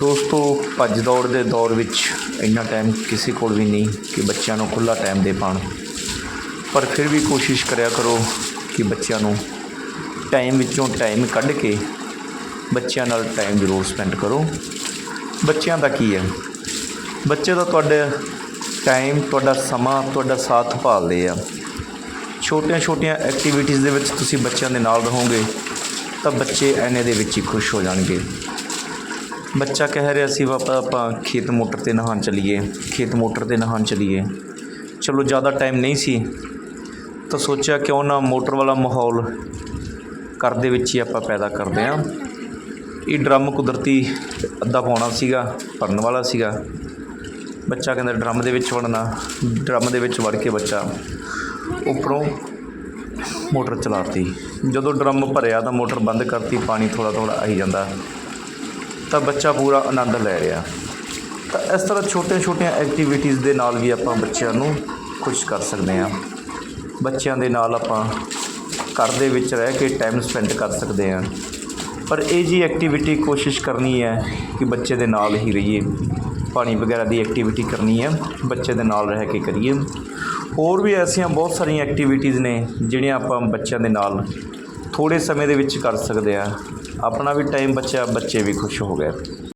ਦੋਸਤੋ, ਭੱਜ ਦੌੜ ਦੇ ਦੌਰ ਵਿੱਚ ਇੰਨਾ ਟਾਈਮ ਕਿਸੇ ਕੋਲ ਵੀ ਨਹੀਂ ਕਿ ਬੱਚਿਆਂ ਨੂੰ ਖੁੱਲ੍ਹਾ ਟਾਈਮ ਦੇ ਪਾਉਣ। ਪਰ ਫਿਰ ਵੀ ਕੋਸ਼ਿਸ਼ ਕਰਿਆ ਕਰੋ ਕਿ ਬੱਚਿਆਂ ਨੂੰ ਟਾਈਮ ਵਿੱਚੋਂ ਟਾਈਮ ਕੱਢ ਕੇ ਬੱਚਿਆਂ ਨਾਲ ਟਾਈਮ ਜ਼ਰੂਰ ਸਪੈਂਡ ਕਰੋ। ਬੱਚਿਆਂ ਦਾ ਕੀ ਹੈ? ਬੱਚੇ ਤਾਂ ਤੁਹਾਡੇ ਟਾਈਮ ਤੁਹਾਡਾ ਸਮਾਂ, ਤੁਹਾਡਾ ਸਾਥ ਭਾਲਦੇ ਆ। ਛੋਟੀਆਂ ਛੋਟੀਆਂ ਐਕਟੀਵਿਟੀਜ਼ ਦੇ ਵਿੱਚ ਤੁਸੀਂ ਬੱਚਿਆਂ ਦੇ ਨਾਲ ਰਹੋਗੇ, ਤਾਂ ਬੱਚੇ ਐਨੇ ਦੇ ਵਿੱਚ ਹੀ ਖੁਸ਼ ਹੋ ਜਾਣਗੇ। ਬੱਚਾ ਕਹਿ ਰਿਹਾ ਸੀ ਪਾਪਾ ਆਪਾਂ ਖੇਤ ਮੋਟਰ ਤੇ ਨਹਾਉਣ ਚਲੀਏ। ਖੇਤ ਮੋਟਰ ਤੇ ਨਹਾਉਣ ਚਲੀਏ। ਚਲੋ ਜ਼ਿਆਦਾ ਟਾਈਮ ਨਹੀਂ ਸੀ। ਤਾਂ ਸੋਚਿਆ ਕਿਉਂ ਨਾ ਮੋਟਰ ਵਾਲਾ ਮਾਹੌਲ ਘਰ ਦੇ ਵਿੱਚ ਹੀ ਆਪਾਂ ਪੈਦਾ ਕਰਦੇ ਹਾਂ। ਇਹ ਡਰਮ ਕੁਦਰਤੀ ਅੱਧਾ ਪਾਉਣਾ ਸੀਗਾ, ਭਰਨ ਵਾਲਾ ਸੀਗਾ। ਬੱਚਾ ਕਹਿੰਦਾ ਡਰਮ ਦੇ ਵਿੱਚ ਵੜਨਾ, ਡਰਮ ਦੇ ਵਿੱਚ ਵੜ ਕੇ ਬੱਚਾ ਉੱਪਰੋਂ ਮੋਟਰ ਚਲਾਤੀ। ਜਦੋਂ ਡਰਮ ਭਰਿਆ ਤਾਂ ਮੋਟਰ ਬੰਦ ਕਰਤੀ, ਪਾਣੀ ਥੋੜ੍ਹਾ ਥੋੜ੍ਹਾ ਆਈ ਜਾਂਦਾ। ਤਾਂ ਬੱਚਾ ਪੂਰਾ ਆਨੰਦ ਲੈ ਰਿਹਾ। ਤਾਂ ਇਸ ਤਰ੍ਹਾਂ ਛੋਟੀਆਂ ਛੋਟੀਆਂ ਐਕਟੀਵਿਟੀਜ਼ ਦੇ ਨਾਲ ਵੀ ਆਪਾਂ ਬੱਚਿਆਂ ਨੂੰ ਖੁਸ਼ ਕਰ ਸਕਦੇ ਹਾਂ। ਬੱਚਿਆਂ ਦੇ ਨਾਲ ਆਪਾਂ ਘਰ ਦੇ ਵਿੱਚ ਰਹਿ ਕੇ ਟਾਈਮ ਸਪੈਂਡ ਕਰ ਸਕਦੇ ਹਾਂ। ਪਰ ਇਹ ਜੀ ਐਕਟੀਵਿਟੀ ਕੋਸ਼ਿਸ਼ ਕਰਨੀ ਹੈ ਕਿ ਬੱਚੇ ਦੇ ਨਾਲ ਹੀ ਰਹੀਏ। ਪਾਣੀ ਵਗੈਰਾ ਦੀ ਐਕਟੀਵਿਟੀ ਕਰਨੀ ਹੈ, ਬੱਚੇ ਦੇ ਨਾਲ ਰਹਿ ਕੇ ਕਰੀਏ। ਹੋਰ ਵੀ ਐਸੀਆਂ ਬਹੁਤ ਸਾਰੀਆਂ ਐਕਟੀਵਿਟੀਜ਼ ਨੇ, ਜਿਹੜੀਆਂ ਆਪਾਂ ਬੱਚਿਆਂ ਦੇ ਨਾਲ ਥੋੜੇ ਸਮੇਂ ਦੇ ਵਿੱਚ ਕਰ ਸਕਦੇ ਆ ਆਪਣਾ ਵੀ ਟਾਈਮ ਬਚਿਆ ਬੱਚੇ ਵੀ ਖੁਸ਼ ਹੋ ਗਏ।